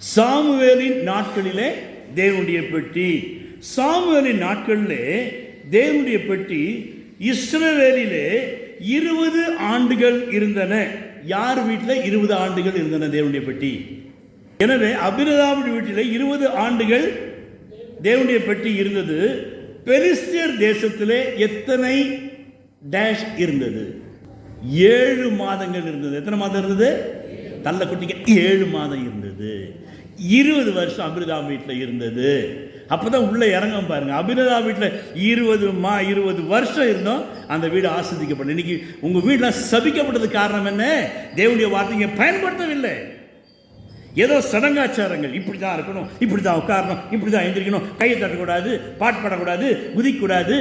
சாமுவேலின் நாட்களிலே தேவனுடைய பெட்டி. சாமுவேலின் நாட்களிலே தேவனுடைய பெட்டி இஸ்ரவேலிலே இருபது ஆண்டுகள் இருந்தன. யார் வீட்டில் இருபது ஆண்டுகள் இருந்தன தேவனுடைய பெட்டி? எனவே அபிரதாவுடைய வீட்டில் இருபது ஆண்டுகள் தேவனுடைய பெட்டி இருந்தது. பெலிஸ்தியர் தேசத்திலே எத்தனை டேஷ் இருந்தது? ஏழு மாதங்கள் இருந்தது. எத்தனை மாதம் இருந்தது? தள்ள குட்டிங்க ஏழு மாதம் இருந்தது. இருபது வருஷம் அபிரதா வீட்டில் இருந்தது. அப்போ தான் உள்ளே இறங்க பாருங்கள் அபிரதா வீட்டில் இருபது மா இருபது வருஷம் இருந்தோம். அந்த வீடு ஆஸ்வதிக்கப்படும் இன்னைக்கு உங்கள் வீட்டில் சபிக்கப்பட்டது காரணம் என்ன? தேவனுடைய வார்த்தைங்க பயன்படுத்தவில்லை. ஏதோ சடங்காச்சாரங்கள். இப்படி தான் இருக்கணும் இப்படி தான் உட்காரணும் இப்படி தான் எந்திரிக்கணும். கையை தட்டக்கூடாது பாட்டு பாடக்கூடாது குதிக்கக்கூடாது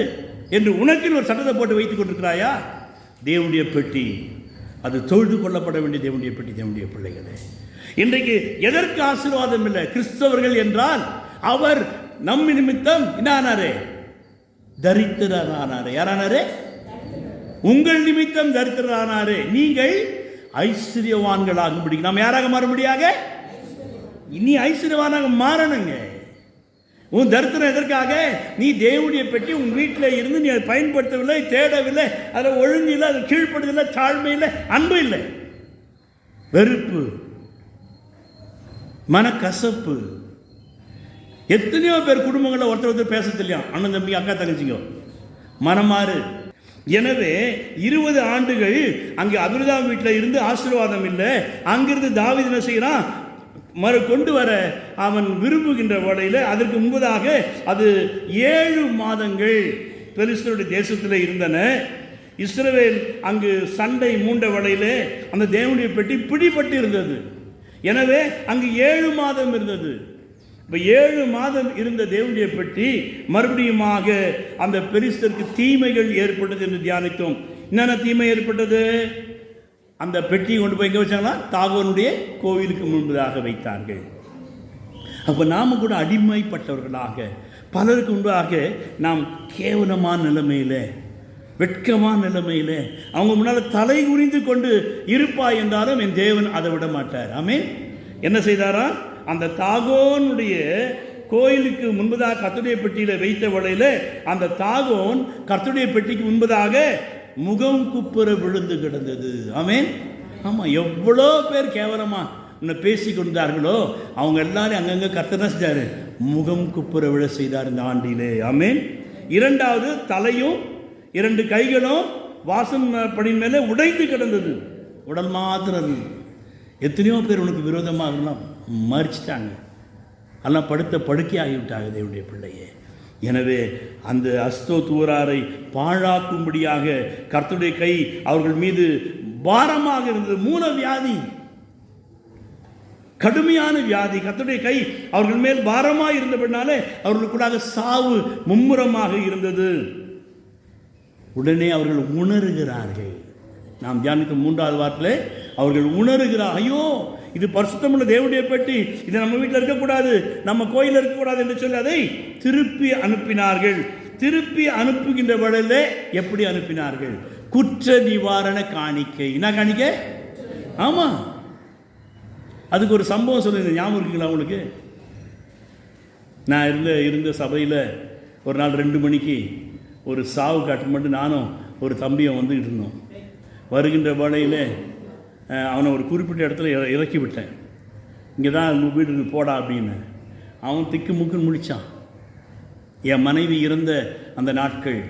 என்று உனக்கில் ஒரு சட்டத்தை போட்டு வைத்துக் கொண்டிருக்கிறாயா? தேவனுடைய பெட்டி. அது தொழுது கொள்ளப்பட வேண்டிய தேவனுடைய பெட்டி தேவனுடைய பிள்ளைகளே. இன்றைக்கு எதற்கு ஆசீர்வாதம் இல்லை? கிறிஸ்தவர்கள் என்றால் அவர் நம் நிமித்தம் என்ன ஆனாரே தரித்திரனானாரே யாரானாரே? உங்கள் நிமித்தம் தரித்திரனானாரே நீங்கள் நீங்கள் ஐஸ்வர்யவான்களாகும்படி நாம் யாராக மாறும்படியாக? இனி ஐஸ்வர்யவானாக மாறணுங்க. உன் தரித்திரம் எதற்காக? நீ தேவனுடைய பெட்டி உன் வீட்டில் இருந்து நீ அதை பயன்படுத்தவில்லை தேடவில்லை அதில் ஒழுங்கு இல்லை அது கீழ்ப்படுதில்லை தாழ்மை இல்லை அன்பு இல்லை வெறுப்பு மனக்கசப்பு. எத்தனையோ பேர் குடும்பங்களில் ஒருத்தர் ஒருத்தர் பேச தெரியும் அண்ணன் தம்பி அக்கா தங்கச்சிங்க. மனமாறு. எனவே இருபது ஆண்டுகள் அங்கே அபிரதா வீட்டில் இருந்து ஆசீர்வாதம் இல்லை. அங்கிருந்து தாவீது என்ன செய்கிறான் மறு கொண்டு வர அவன் விரும்புகின்ற வேளையில் அதற்கு முன்பதாக அது ஏழு மாதங்கள் பெலிஸ்தருடைய தேசத்தில் இருந்தன. இஸ்ரவேல் அங்கு சண்டை மூண்ட வேளையிலே அந்த தேவனுடைய பெட்டி பிடிபட்டு இருந்தது. எனவே அங்கு ஏழு மாதம் இருந்தது. இப்போ ஏழு மாதம் இருந்த தேவனுடைய பெட்டி மறுபடியுமாக அந்த பெரிஸ்தருக்கு தீமைகள் ஏற்பட்டது என்று தியானித்தோம். என்னென்ன தீமை ஏற்பட்டது? அந்த பெட்டியை கொண்டு போய் எங்கே வச்சாங்கன்னா? தாகோனுடைய கோவிலுக்கு முன்பதாக வைத்தார்கள். அப்போ நாம் கூட அடிமைப்பட்டவர்களாக பலருக்கு முன்பாக நாம் கேவலமான நிலைமையில் வெட்கமான நிலைமையில் அவங்க முன்னால் தலை குனிந்து கொண்டு இருப்பாய் என்றாலும் என் தேவன் அதை விட மாட்டார். ஆமே என்ன செய்தாரா? அந்த தாகோனுடைய கோயிலுக்கு முன்பதாக கத்துடைய பெட்டியில் வைத்த வேளையில் அந்த தாகோன் கத்துடைய பெட்டிக்கு முன்பதாக முகம் குப்புற விழுந்து கிடந்தது. ஆமேன்? ஆமாம் எவ்வளோ பேர் கேவலமா உன்னை பேசி கொண்டார்களோ அவங்க எல்லாரும் அங்கங்கே கர்த்தர் செஞ்சார்? முகம் குப்புற விழ செய்தார் இந்த ஆண்டிலே. ஆமேன்? இரண்டாவது தலையும் இரண்டு கைகளும் வாசம் படியின் மேலே உடைந்து கிடந்தது. உடல் மாத்திரம் எத்தனையோ பேர் உனக்கு விரோதமாக இருந்தால் மறிச்சிட்டாங்க. எல்லாம் படுத்த படுக்கை ஆகிவிட்டாங்க தேவனுடைய பிள்ளையே. எனவே அந்த அஸ்தோ தூராரை பாழாக்கும்படியாக கர்த்தருடைய கை அவர்கள் மீது பாரமாக இருந்தது. மூல வியாதி. கடுமையான வியாதி. கர்த்தருடைய கை அவர்கள் மேல் பாரமாக இருந்தபடினாலே அவர்களுக்குள்ளாக சாவு மும்முரமாக இருந்தது. உடனே அவர்கள் உணர்கிறார்கள். நாம் தியானிக்கும் மூன்றாவது வாரத்தில் அவர்கள் உணர்கிறார். ஐயோ இது பரிசுத்தமுள்ள தேவனுடைய பெட்டி. இது நம்ம வீட்டில் இருக்கக்கூடாது நம்ம கோயிலில் இருக்கக்கூடாது என்று சொல்லி அதை திருப்பி அனுப்பினார்கள். திருப்பி அனுப்புகின்ற வேளையிலே எப்படி அனுப்பினார்கள்? குற்ற நிவாரண காணிக்கை. என்ன காணிக்கை? ஆமாம் அதுக்கு ஒரு சம்பவம் சொல்லுங்க ஞாபகம் இருக்குங்களா உங்களுக்கு? நான் இருந்த இருந்த சபையில் ஒரு நாள் ரெண்டு மணிக்கு ஒரு சாவு காட்டு மட்டும் நானும் ஒரு தம்பியும் வந்துக்கிட்டு இருந்தோம். வருகின்ற வேளையில் அவனை ஒரு குறிப்பிட்ட இடத்துல இற- இறக்கி விட்டேன் இங்கே தான் உங்கள் வீடு போடா அப்படின்னு. அவன் திக்கு முக்குன்னு முடித்தான் என் மனைவி இறந்த அந்த நாட்கள்.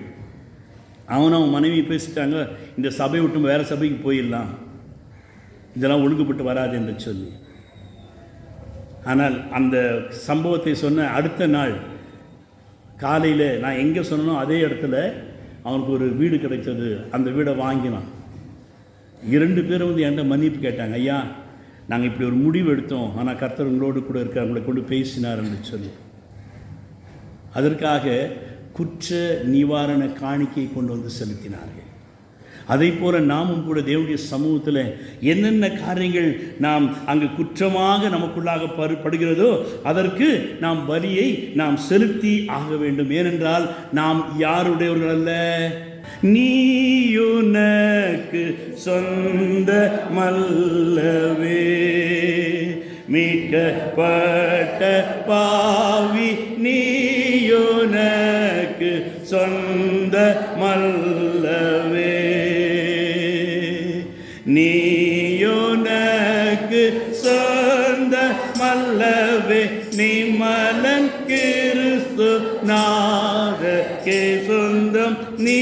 அவனும் அவன் மனைவி பேசிட்டாங்க இந்த சபை விட்டு வேறு சபைக்கு போயிடலாம். இதெல்லாம் ஒழுங்குபட்டு வராது என்று சொல்லி. ஆனால் அந்த சம்பவத்தை சொன்ன அடுத்த நாள் காலையில் நான் எங்கே சொன்னனோ அதே இடத்துல அவனுக்கு ஒரு வீடு கிடைத்தது. அந்த வீடை வாங்கினான். இரண்டு பேரும் வந்து என்கிட்ட மன்னிப்பு கேட்டாங்க ஐயா நாங்கள் இப்படி ஒரு முடிவு எடுத்தோம். ஆனால் கர்த்தர் உங்களோடு கூட இருக்கார் உங்களை கொண்டு பேசினார்னு சொல்லி. அதற்காக குற்ற நிவாரண காணிக்கை கொண்டு வந்து செலுத்தினார்கள். அதை போல நாமும் கூட தேவனுடைய சமூகத்தில் என்னென்ன காரியங்கள் நாம் அங்கு குற்றமாக நமக்குள்ளாக பரு படுகிறதோ அதற்கு நாம் வலியை நாம் செலுத்தி ஆக வேண்டும். ஏனென்றால் நாம் யாருடையவர்கள் அல்ல? நீயுனக்கு சொந்த மல்லவே மீட்கப்பட்ட பாவி நீயுனக்கு சொந்த மல்லவே நீயுனக்கு சொந்த மல்லவே நீ மலன் கிறிஸ்து நாதக்கே சொந்தம் நீ